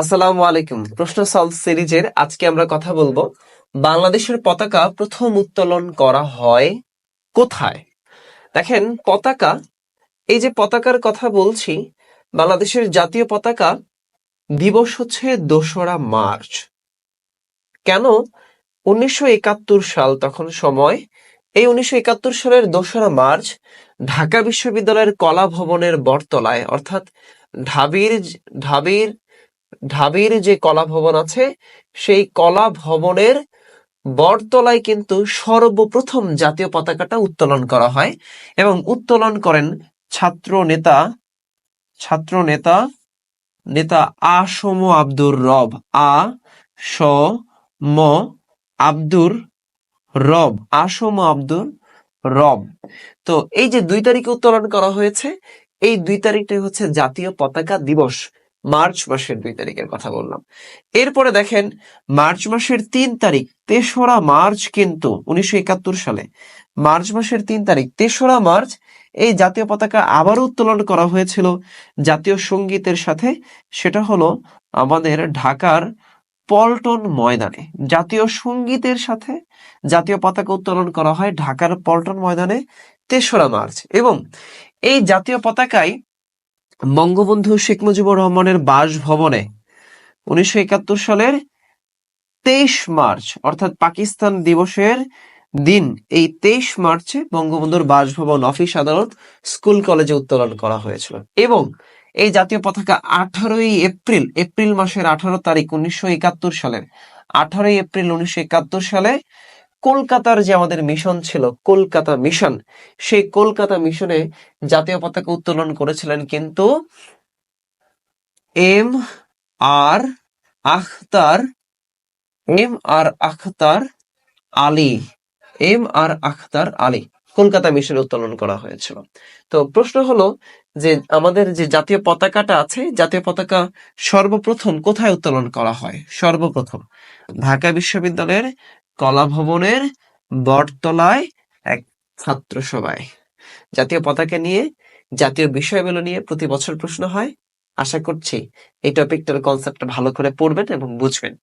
আসসালামু আলাইকুম। প্রশ্ন সলভ সিরিজের আজকে আমরা কথা বলব, বাংলাদেশের পতাকা প্রথম উত্তোলন করা হয় কোথায়? দেখেন, পতাকা, এই যে পতাকার কথা বলছি, বাংলাদেশের জাতীয় পতাকা দিবস হচ্ছে দোসরা মার্চ। কেন? উনিশশো একাত্তর সাল তখন সময়। এই উনিশশো একাত্তর সালের দোসরা মার্চ ঢাকা বিশ্ববিদ্যালয়ের কলা ভবনের বটতলায়, অর্থাৎ ঢাবির ঢাবির ঢাবির যে কলা ভবন আছে, সেই কলা ভবনের বটতলায় কিন্তু সর্বপ্রথম জাতীয় পতাকাটা উত্তোলন করা হয় এবং উত্তোলন করেন ছাত্র নেতা ছাত্র নেতা নেতা আসম আব্দুর রব, আ স ম আব্দুর রব আসম আব্দুর রব। তো এই যে দুই তারিখে উত্তোলন করা হয়েছে, এই দুই তারিখটাই হচ্ছে জাতীয় পতাকা দিবস। মার্চ মাসের দুই তারিখের কথা বললাম। এরপরে দেখেন, মার্চ মাসের তিন তারিখ, তেসরা মার্চ কিন্তু উনিশশো একাত্তর সালে। মার্চ মাসের তিন তারিখ, তেসরা মার্চ, এই জাতীয় পতাকা আবারও উত্তোলন করা হয়েছিল। জাতীয় সঙ্গীতের সাথে, সেটা হলো আমাদের ঢাকার পল্টন ময়দানে। জাতীয় সঙ্গীতের সাথে জাতীয় পতাকা উত্তোলন করা হয় ঢাকার পল্টন ময়দানে, তেসরা মার্চ। এবং এই জাতীয় পতাকায় বঙ্গবন্ধু শেখ মুজিবুর রহমানের বাসভবনে উনিশশো একাত্তর সালের তেইশ মার্চ, অর্থাৎ পাকিস্তান দিবসের দিন, এই তেইশ মার্চে বঙ্গবন্ধুর বাসভবন অফিস আদালত স্কুল কলেজে উত্তোলন করা হয়েছিল। এবং এই জাতীয় পতাকা আঠারোই এপ্রিল এপ্রিল মাসের আঠারো তারিখ উনিশশো একাত্তর সালের, আঠারোই এপ্রিল উনিশশো একাত্তর সালে কলকাতার যে আমাদের মিশন ছিল, কলকাতা মিশন সেই কলকাতা মিশনে জাতীয় পতাকা উত্তোলন করেছিলেন কিন্তু M R Akhtar, M R Akhtar Ali, M R Akhtar Ali Kolkata মিশনে উত্তোলন করা হয়েছিল। তো প্রশ্ন হলো যে আমাদের যে জাতীয় পতাকাটা আছে, জাতীয় পতাকা সর্বপ্রথম কোথায় উত্তোলন করা হয়? সর্বপ্রথম ঢাকা বিশ্ববিদ্যালয়ের কলা ভবনের বটতলায় এক ছাত্র সভায় জাতীয় পতাকা নিয়ে, জাতীয় বিষয়গুলো নিয়ে প্রতি বছর প্রশ্ন হয়। আশা করছি এই টপিকটার কনসেপ্টটা ভালো করে পড়বেন এবং বুঝবেন।